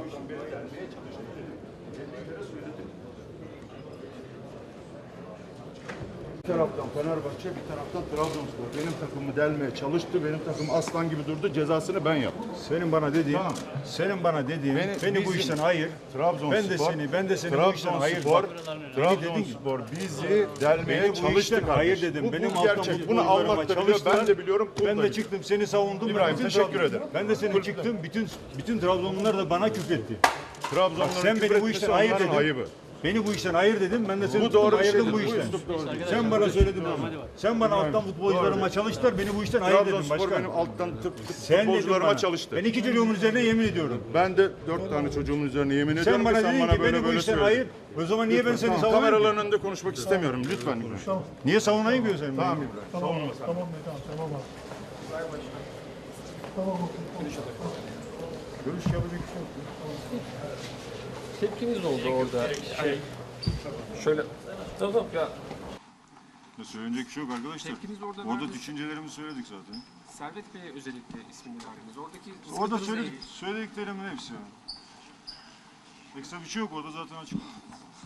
Hocam, taraftan Fenerbahçe, bir taraftan Trabzonspor. Benim takımı delmeye çalıştı. Benim takım aslan gibi durdu. Cezasını ben yaptım. Senin bana dediğin, Tamam. senin bana dediğin, Beni- beni, bu bizim- işten hayır. Trabzonspor. Ben de seni, ben de seni bu işten hayır. Trabzonspor, Trabzonspor bizi delmeye Beni bu çalıştı işten kardeşim. hayır dedim. Bu, Benim bu gerçek. Bunu futbolcularıma almak da biliyor. çalıştılar. Ben de biliyorum. Ben de çıktım seni savundum. İbrahim, Bütün teşekkür Trabzon- ederim. Ben de seni Kulüpte. çıktım. Bütün bütün Trabzonlular da bana küfretti. Trabzonların Bak sen beni bu işten hayır onların dedin. Ayıbı. Beni bu işten hayır dedim. Ben de seni Bu doğru ayırdım bu işten. Sen bana söyledin onu. Sen bana alttan futbolcularıma çalıştılar. Beni bu işten dedin Trabzonspor başkan. benim alttan tıp futbolcularıma çalıştı. Ben iki çocuğumun üzerine yemin ediyorum. Ben de dört tane çocuğumun üzerine yemin ediyorum Sen bana dedin ki beni bu işten hayır. O zaman niye ben seni ki? kameraların önünde konuşmak istemiyorum. Lütfen. Niye savunayım sen? Tamam? İbrahim. Tamam, tamam tamam, tamam. Görüş yapacak bir şey yok. Tepkiniz oldu orada. Şey, şöyle Tamam tamam ya Ya Söylenecek bir şey yok arkadaşlar. Tepkiniz orada Orada nerede? düşüncelerimi söyledik zaten. Servet Bey'e özellikle ismini verdiniz. Oradaki Orada sıkıntınız söyledik, söylediklerimin hepsi. Ekstra bir şey yok orada zaten açık.